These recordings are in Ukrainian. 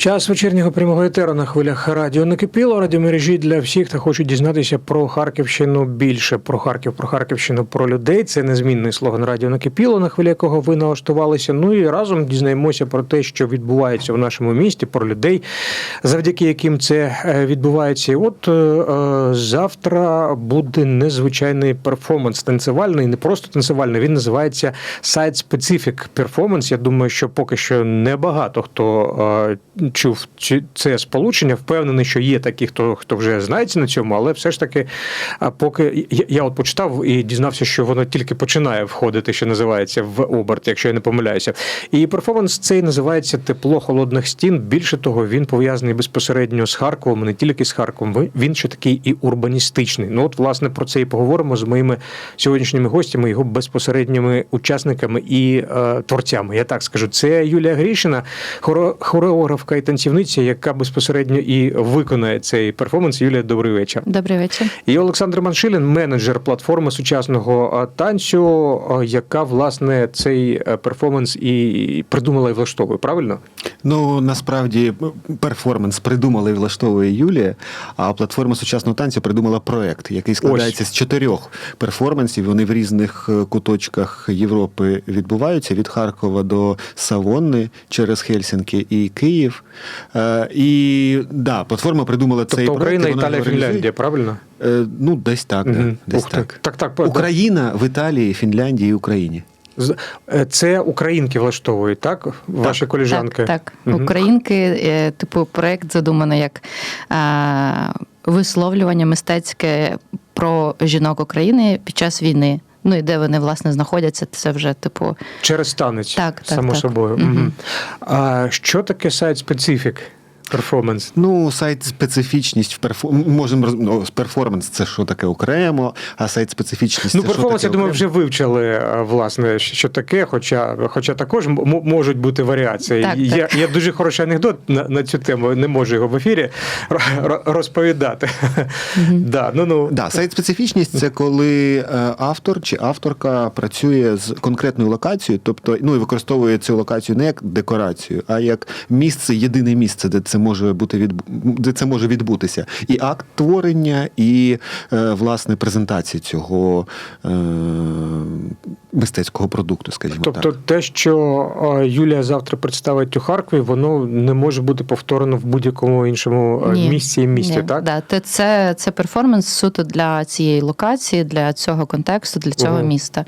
Час вечірнього прямого етеру на хвилях радіо накипіло. Радіомережі для всіх, хто хоче дізнатися про Харківщину більше про Харків, про Харківщину, про людей. Це незмінний слоган Радіо накипіло, на хвилі якого ви налаштувалися. Ну і разом дізнаємося про те, що відбувається в нашому місті, про людей, завдяки яким це е, відбувається. І от е, е, завтра буде незвичайний перформанс танцювальний, не просто танцювальний. Він називається Site Specific Performance. Я думаю, що поки що небагато хто е, чув це сполучення. Впевнений, що є такі, хто хто вже знається на цьому, але все ж таки, поки я, от почитав і дізнався, що воно тільки починає входити, що називається в оберт, якщо я не помиляюся. І перформанс цей називається Тепло холодних стін. Більше того, він пов'язаний безпосередньо з Харковом, не тільки з Харковом. Він ще такий і урбаністичний. Ну от власне про це і поговоримо з моїми сьогоднішніми гостями, його безпосередніми учасниками і е, творцями. Я так скажу. Це Юлія Грішина, хореографка і танцівниця, яка безпосередньо і виконає цей перформанс. Юлія, добрий вечір. Добрий вечір. І Олександр Маншилін, менеджер платформи сучасного е, танцю, е, яка власне цей е, перформанс і придумала і влаштовує. Правильно? Ну насправді перформанс придумала і влаштовує Юлія, а платформа сучасного танцю придумала проект, який складається з чотирьох перформансів. Вони в різних куточках Європи відбуваються від Харкова до Савонни через Хельсінки і Київ. Е, І да, платформа придумала цей Тобто проект. Україна, і Італія. Фінляндія, правильно? Е, Ну, десь так. Да, десь Ух ти. так. Так, так, Україна в Італії, Фінляндії і Україні. Е, Це українки влаштовують, так? Ваші коліжанки? Так, так. Мгм. Українки, е, типу, проект задумано як е, висловлювання мистецьке про жінок України під час війни. Ну і де вони власне знаходяться, це вже типу Через танець, Так, так, само так. собою. Мгм. А що таке сайт специфік перформанс? Ну, сайт специфічність в перформ... можемо роз... ну, перформанс це що таке окремо, а сайт специфічність Ну, це що перформанс, таке я думаю, окремо? вже вивчили е, власне, що таке, хоча, хоча також можуть бути варіації. Так, є, так. є дуже хороший анекдот на, на цю тему, не можу його в ефірі ро- ро- розповідати. Да, ну, ну. Да, сайт специфічність це коли е, автор чи авторка працює з конкретною локацією, тобто ну і використовує цю локацію не як декорацію, а як місце, єдине місце, де це може бути від де це може відбутися. І акт творення, і е, власне презентації цього е, мистецького продукту, скажімо Тобто так. те, що е, Юлія завтра представить у Харкові, воно не може бути повторено в будь-якому іншому е, місці і місті, ні, так? Да, те- це, це перформанс суто для цієї локації, для цього контексту, для цього Ага. міста.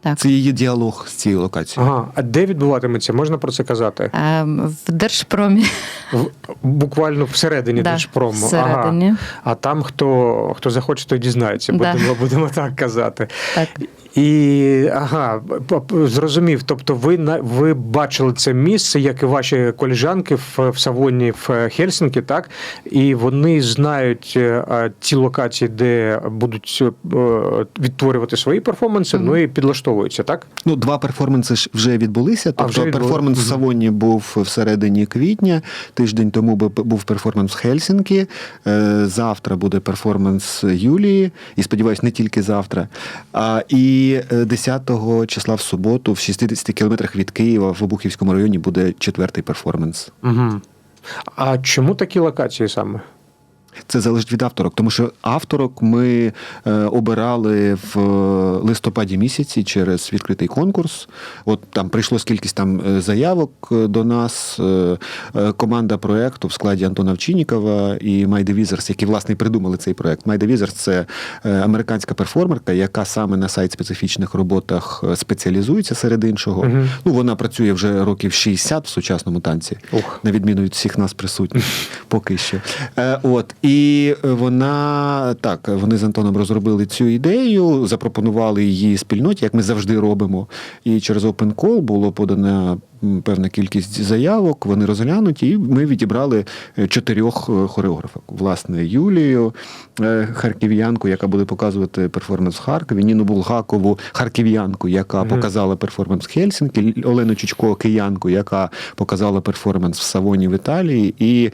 Так. Це її діалог з цією локацією. Ага, а де відбуватиметься? Можна про це казати? Е, В Держпромі В, буквально всередині Да, Держпрому. всередині. Ага. А там хто, хто захоче, той дізнається, Да. будемо, будемо так казати. так. І ага, зрозумів. Тобто, ви на ви бачили це місце, як і ваші коліжанки в, в Савоні в Хельсінкі, так? І вони знають е, а, ті локації, де будуть е, відтворювати свої перформанси, ну і підлаштовуються, так? Ну, два перформанси ж вже відбулися. Тобто вже відбули. перформанс в Савоні був всередині квітня. Тиждень тому бу- був перформанс в Хельсінкі. Е, Завтра буде перформанс Юлії, і сподіваюсь, не тільки завтра. А і е, 10 числа в суботу, в 60 кілометрах від Києва, в Обухівському районі, буде четвертий перформанс. Угу. А чому такі локації саме? Це залежить від авторок, тому що авторок ми е, обирали в листопаді місяці через відкритий конкурс. От там прийшло скількись там е, заявок е, до нас. Е, е, команда проекту в складі Антона Овчиннікова і Майде Візерс, які власне і придумали цей проект. Майде Візерс це е, американська перформерка, яка саме на сайт специфічних роботах е, спеціалізується серед іншого. Мгм. Ну вона працює вже років 60 в сучасному танці Ух. на відміну від всіх нас присутніх, поки що. Е, от і вона так, вони з Антоном розробили цю ідею, запропонували її спільноті, як ми завжди робимо. І через Open Call було подано певна кількість заявок, вони розглянуті, і ми відібрали е, чотирьох е, хореографок. Власне, Юлію е, харків'янку, яка буде показувати перформанс в Харкові, Ніну Булгакову, харків'янку, яка показала перформанс в Хельсінкі, Олену Чучко, киянку, яка показала перформанс в Савоні в Італії, і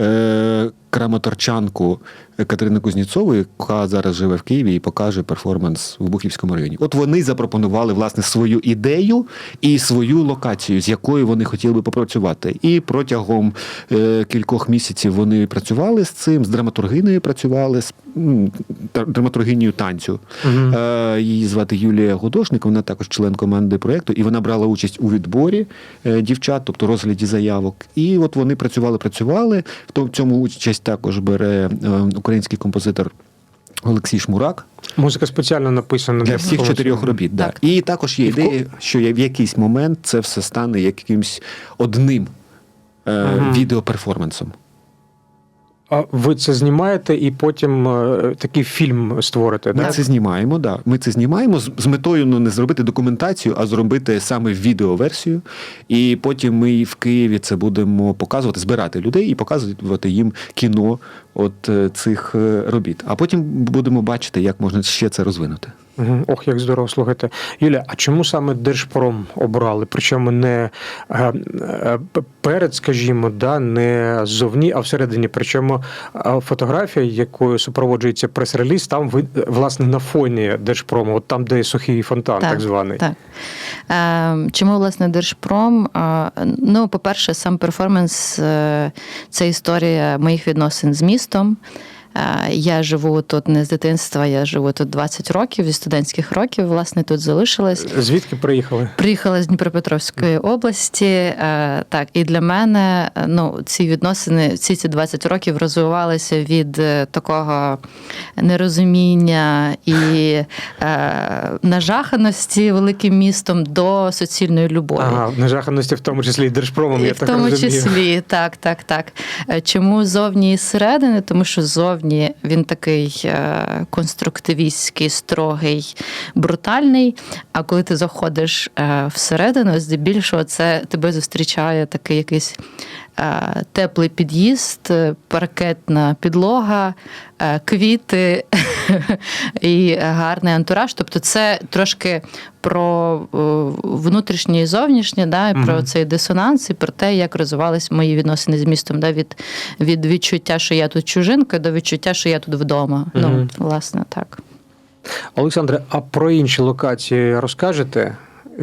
е, краматорчанку Катерини Кузніцову, яка зараз живе в Києві і покаже перформанс в Бухівському районі. От вони запропонували власне свою ідею і свою локацію, з якою вони хотіли би попрацювати. І протягом е, кількох місяців вони працювали з цим, з драматургиною працювали, з м, та- драматургинею танцю. Мгм. Е, Її звати Юлія Гудошник, вона також член команди проєкту, і вона брала участь у відборі е, дівчат, тобто розгляді заявок. І от вони працювали, працювали. В цьому участь також бере е, український композитор. Олексій Шмурак Музика спеціально написана для всіх чотирьох робіт. Да. Так. І також є І в ко- ідея, що я- в якийсь момент це все стане якимсь одним е, Мгм. відеоперформансом. А ви це знімаєте і потім е, такий фільм створите, Ми так? це знімаємо, да. Ми це знімаємо з, з метою ну, не зробити документацію, а зробити саме відеоверсію. І потім ми в Києві це будемо показувати, збирати людей і показувати їм кіно от е, цих е, робіт. А потім будемо бачити, як можна ще це розвинути. Ох, як здорово слухайте. Юля, а чому саме Держпром обрали? Причому не е, е, перед, скажімо, да, не ззовні, а всередині. Причому е, фотографія, якою супроводжується прес-реліз, там власне на фоні Держпрому, от там, де сухий фонтан, так, званий. Так. Чому, власне, Держпром? Ну, по-перше, сам перформанс це історія моїх відносин з містом. Е, Я живу тут не з дитинства, я живу тут 20 років, зі студентських років, власне, тут залишилась. Звідки приїхали? Приїхала з Дніпропетровської області. е, Так, і для мене е, ну, ці відносини, всі ці 20 років розвивалися від такого нерозуміння і нажаханості великим містом до суцільної любові. Ага, в нежаханості, в тому числі і Держпромом, І я в так тому числі, так, так, так. Чому зовні і зсередини? Тому що зовні він такий е, конструктивістський, строгий, брутальний. А коли ти заходиш е, всередину, здебільшого це тебе зустрічає такий якийсь теплий під'їзд, е, паркетна підлога, е, квіти і гарний антураж. Тобто, це трошки про е, внутрішнє і зовнішнє, да, і про Мгм. цей дисонанс, і про те, як розвивались мої відносини з містом, да, від, від відчуття, що я тут чужинка, до відчуття, що я тут вдома. Ну, власне, так. Олександре, а про інші локації розкажете,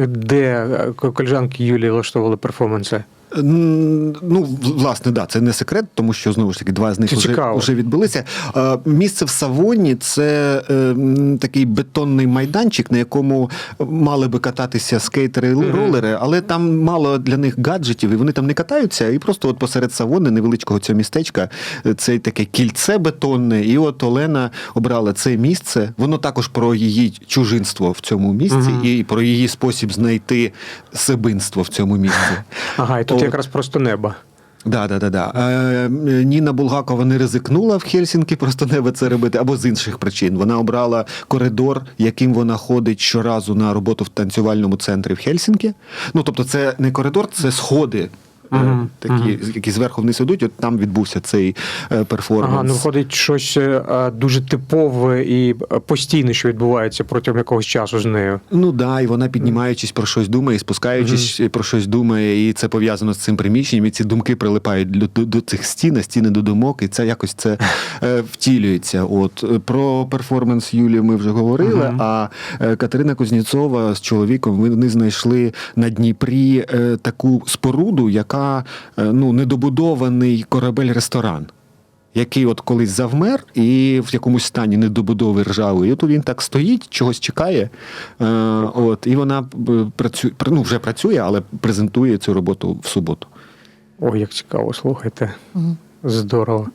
де е, колежанки Юлії влаштовували перформанси? Ну, власне, да, це не секрет, тому що знову ж таки два з них вже, вже відбулися. Е, Місце в Савоні це е, такий бетонний майданчик, на якому мали би кататися скейтери і ролери, але там мало для них гаджетів, і вони там не катаються. І просто от посеред Савони, невеличкого цього містечка, е, це таке кільце бетонне. І от Олена обрала це місце. Воно також про її чужинство в цьому місці Мгм. і про її спосіб знайти себинство в цьому місці. Ага, і тут якраз просто небо. Да, да, да, да. Е, Ніна Булгакова не ризикнула в Хельсінкі просто небо це робити, або з інших причин. Вона обрала коридор, яким вона ходить щоразу на роботу в танцювальному центрі в Хельсінкі. Ну, тобто, це не коридор, це сходи. Е, Мгм, Такі, мгм. які зверху вниз ідуть, от там відбувся цей е, перформанс. Ага, ну виходить щось е, дуже типове і е, постійне, що відбувається протягом якогось часу з нею. Ну да, і вона піднімаючись про щось думає, і спускаючись про щось думає, і це пов'язано з цим приміщенням. І ці думки прилипають до, до, до цих стін, а стіни до думок, і це якось це е, втілюється. От е, про перформанс Юлії ми вже говорили. Мгм. А е, Катерина Кузніцова з чоловіком вони знайшли на Дніпрі е, таку споруду, яка е, ну недобудований корабель-ресторан. Який от колись завмер і в якомусь стані недобудови ржавий. І тут він так стоїть, чогось чекає. Е, от, і вона працює, ну, вже працює, але презентує цю роботу в суботу. О, як цікаво, слухайте. Мгм. Здорово.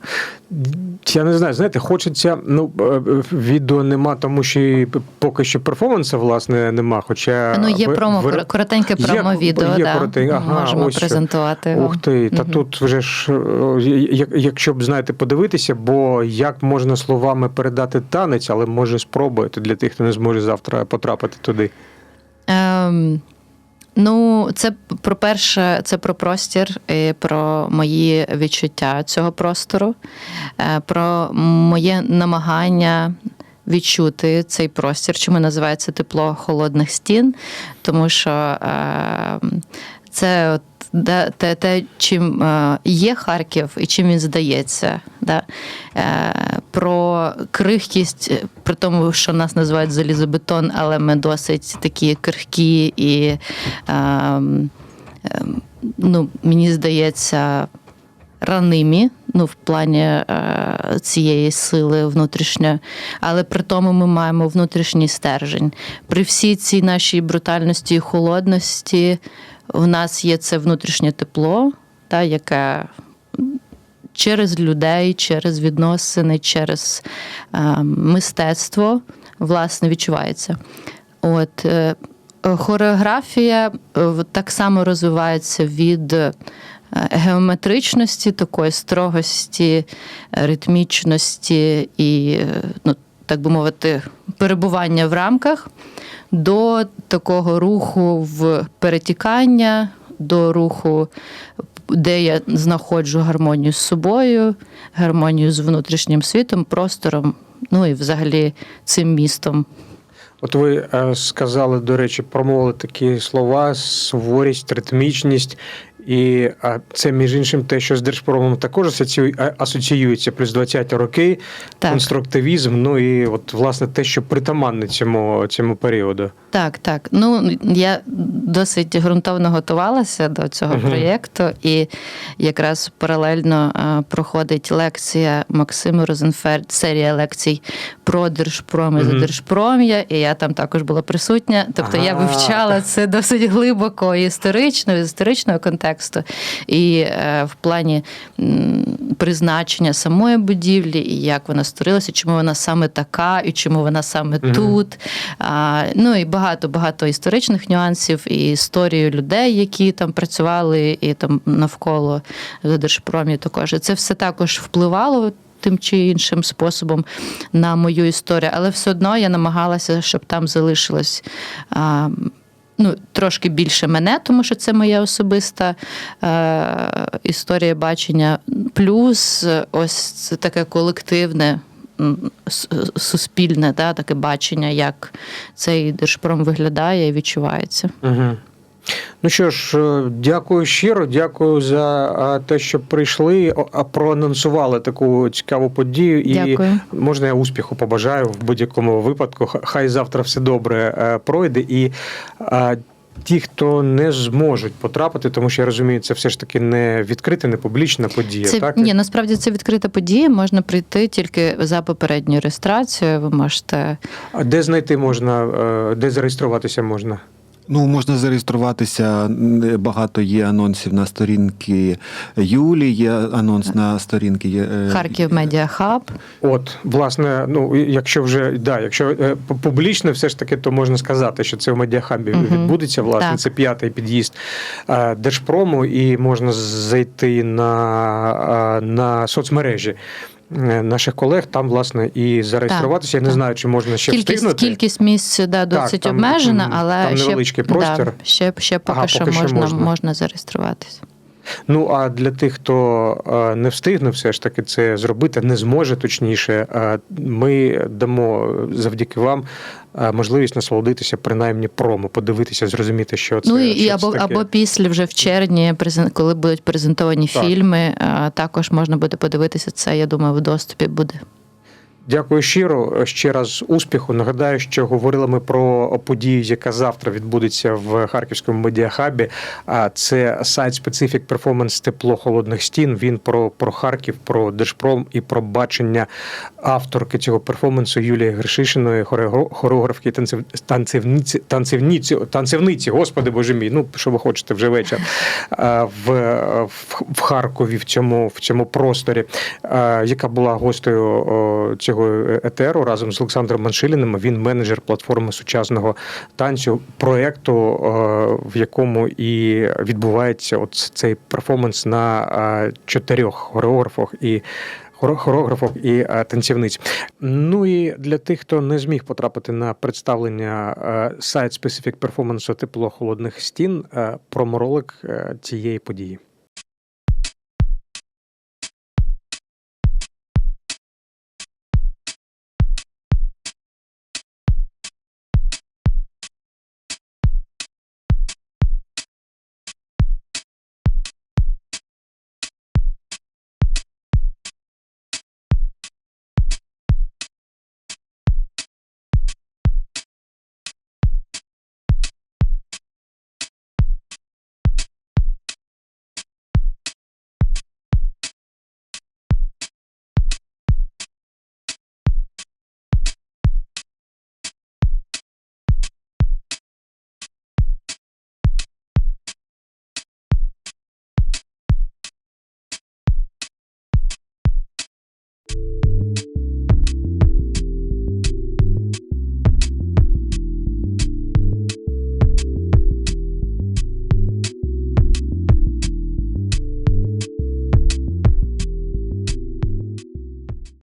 Я не знаю, знаєте, хочеться. Ну, е, е, відео нема, тому що і поки що перформансу, власне, нема. Хоча Ну, є ви- промо, ви- коротеньке Є- промо-відео, є да. коротеньке, ага, можемо ось презентувати. Ух ти, та тут вже ж, е, якщо б знаєте, подивитися, бо як можна словами передати танець, але може спробуєте для тих, хто не зможе завтра потрапити туди. Ем, Ну, це про перше, це про простір, і про мої відчуття цього простору, е, про моє намагання відчути цей простір, чому називається тепло холодних стін, тому що е, це от де- те, те, чим е, є Харків і чим він здається. Да? Е, Про крихкість, при тому, що нас називають залізобетон, але ми досить такі крихкі і, е, ем, ну, мені здається, ранимі, ну, в плані е, цієї сили внутрішньої, але при тому ми маємо внутрішній стержень. При всій цій нашій брутальності і холодності в нас є це внутрішнє тепло, та, яке через людей, через відносини, через е, мистецтво власне відчувається. От е, хореографія е, так само розвивається від е, геометричності, такої строгості, ритмічності і, е, ну, так би мовити, перебування в рамках до такого руху в перетікання, до руху, де я знаходжу гармонію з собою, гармонію з внутрішнім світом, простором, ну і взагалі цим містом. От ви е, сказали, до речі, промовили такі слова: суворість, ритмічність. І а, це, між іншим, те, що з Держпромом також асоціює- асоціюється, плюс 20-ті роки, Так. конструктивізм, ну і от, власне, те, що притаманне цьому, цьому періоду. Так, так. Ну я досить ґрунтовно готувалася до цього Мгм. проєкту, і якраз паралельно проходить лекція Максима Розенфельд, серія лекцій про Держпром і за Держпром'я, і я там також була присутня. Тобто я вивчала це досить глибоко і історично, з історичного контексту, і е, в плані призначення самої будівлі, і як вона створилася, чому вона саме така, і чому вона саме Мгм. тут. А, ну і багато багато історичних нюансів, і історію людей, які там працювали, і там навколо в Держпромі також. Це все також впливало. Тим чи іншим способом на мою історію, але все одно я намагалася, щоб там залишилось а, ну, трошки більше мене, тому що це моя особиста е, історія бачення. Плюс е, ось це таке колективне. Суспільне, да, таке бачення, як цей держпром виглядає і відчувається. Угу. Ну що ж, е, дякую щиро, дякую за те, що прийшли, проанонсували таку цікаву подію. І Дякую. можна я успіху побажаю в будь-якому випадку. Хай завтра все добре е, пройде. І ті, хто не зможуть потрапити, тому що я розумію, це все ж таки не відкрита, не публічна подія. Це так? ні, насправді це відкрита подія. Можна прийти тільки за попередньою реєстрацією. Ви можете А де знайти можна, е, де зареєструватися можна? Ну, можна зареєструватися. Багато є анонсів на сторінки Юлі, є анонс на сторінки е, Харків Медіа Хаб. От, власне, ну якщо вже да, якщо е, публічно, все ж таки, то можна сказати, що це в медіахабі Мгм. відбудеться. Власне, Так. це п'ятий під'їзд е, Держпрому, і можна зайти на, е, на соцмережі. Е, Наших колег там власне і зареєструватися. Я не так. знаю, чи можна ще Кількість, встигнути. кількість місць да, досить там, обмежена, але там ще, невеличкий простір. Да, ще, ще поки Ага, що поки що можна, можна. можна зареєструватися. Ну а для тих, хто е, не встигне все ж таки це зробити, не зможе точніше, е, ми дамо завдяки вам е, можливість насолодитися принаймні промо, подивитися, зрозуміти, що це ну і, що це або, таке. або після вже в червні, коли будуть презентовані Так. фільми, також можна буде подивитися це. Я думаю, в доступі буде. Дякую щиро. Ще раз успіху. Нагадаю, що говорили ми про подію, яка завтра відбудеться в Харківському медіахабі. А це сайт Specific Performance тепло холодних стін. Він про, про Харків, про Держпром і про бачення авторки цього перформансу Юлії Гришишиної, хореографки, танцев, танцевниці, танцевниці, танцевниці, господи боже мій. Ну що ви хочете вже вечір в, в, в Харкові в цьому в цьому просторі, яка була гостею о, цього етеру разом з Олександром Маншиліним. Він менеджер платформи сучасного танцю проекту, в якому і відбувається от цей перформанс на чотирьох хореографах і хоро- і е, танцівниць. Ну і для тих, хто не зміг потрапити на представлення сайт специфік перформансу тепло холодних стін, е, проморолик е, цієї події.